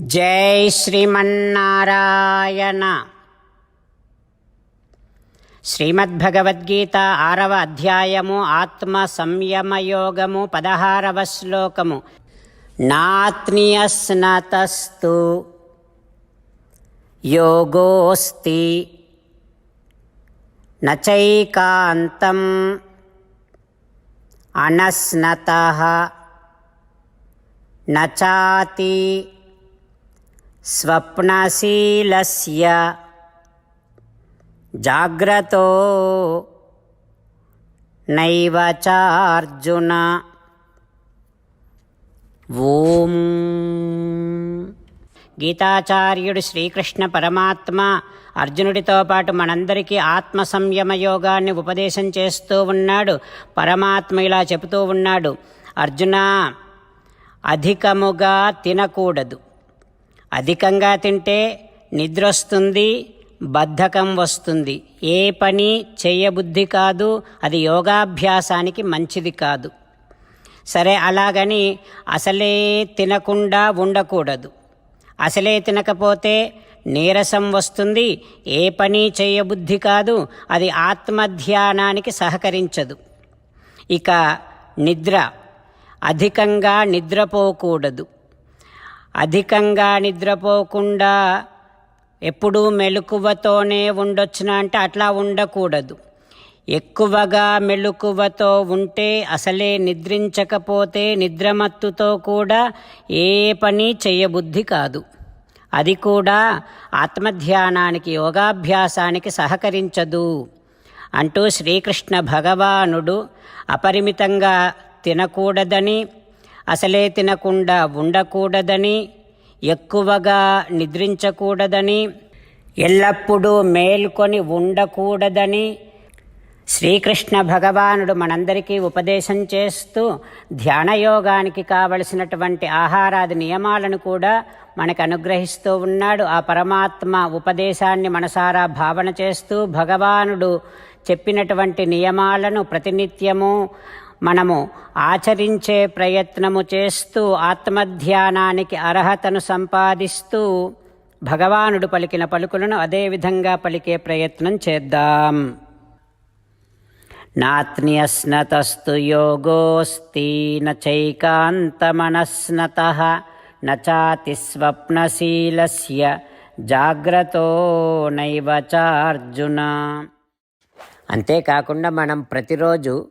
జై శ్రీమన్నారాయణ. శ్రీమద్భగవద్గీత ఆరవ అధ్యాయము ఆత్మ సంయమయోగము పదహారవ శ్లోకము. నాత్నియస్నతస్తు యోగోస్తి నచైకాంతం అనస్నత నచాతి స్వప్నశీలస్య. జాగ్రతో నైవ చార్జున. ఓం. గీతాచార్యుడు శ్రీకృష్ణ పరమాత్మ అర్జునుడితో పాటు మనందరికీ ఆత్మ సంయమ యోగాన్ని ఉపదేశం చేస్తూ ఉన్నాడు. పరమాత్మ ఇలా చెబుతూ ఉన్నాడు. అర్జున అధికముగా తినకూడదు. అధికంగా తింటే నిద్ర వస్తుంది బద్ధకం వస్తుంది. ఏ పని చేయబుద్ధి కాదు అది యోగాభ్యాసానికి మంచిది కాదు. సరే అలాగని అసలే తినకుండా ఉండకూడదు. అసలే తినకపోతే నీరసం వస్తుంది ఏ పని చేయబుద్ధి కాదు అది ఆత్మధ్యానానికి సహకరించదు. ఇక నిద్ర అధికంగా నిద్రపోకూడదు. అధికంగా నిద్రపోకుండా ఎప్పుడూ మెలకువతోనే ఉండొచ్చున అంటే అట్లా ఉండకూడదు. ఎక్కువగా మెలకువతో ఉంటే అసలే నిద్రించకపోతే నిద్రమత్తుతో కూడా ఏ పని చేయబుద్ధి కాదు. అది కూడా ఆత్మధ్యానానికి యోగాభ్యాసానికి సహకరించదు అంటూ శ్రీకృష్ణ భగవానుడు అపరిమితంగా తినకూడదని అసలే తినకుండా ఉండకూడదని ఎక్కువగా నిద్రించకూడదని ఎల్లప్పుడూ మేల్కొని ఉండకూడదని శ్రీకృష్ణ భగవానుడు మనందరికీ ఉపదేశం చేస్తూ ధ్యానయోగానికి కావలసినటువంటి ఆహారాది నియమాలను కూడా మనకు అనుగ్రహిస్తూ ఉన్నాడు. ఆ పరమాత్మ ఉపదేశాన్ని మనసారా భావన చేస్తూ భగవానుడు చెప్పినటువంటి నియమాలను ప్రతినిత్యము మనము ఆచరించే ప్రయత్నము చేస్తూ ఆత్మధ్యానానికి అర్హతను సంపాదిస్తూ భగవానుడు పలికిన పలుకులను అదేవిధంగా పలికే ప్రయత్నం చేద్దాం. నాత్న్యస్నతస్తు యోగోస్తి నైకాంతమనస్నత నాతి స్వప్నశీలస్య జాగ్రత్తో నైవచార్జున అంతేకాకుండా మనం ప్రతిరోజు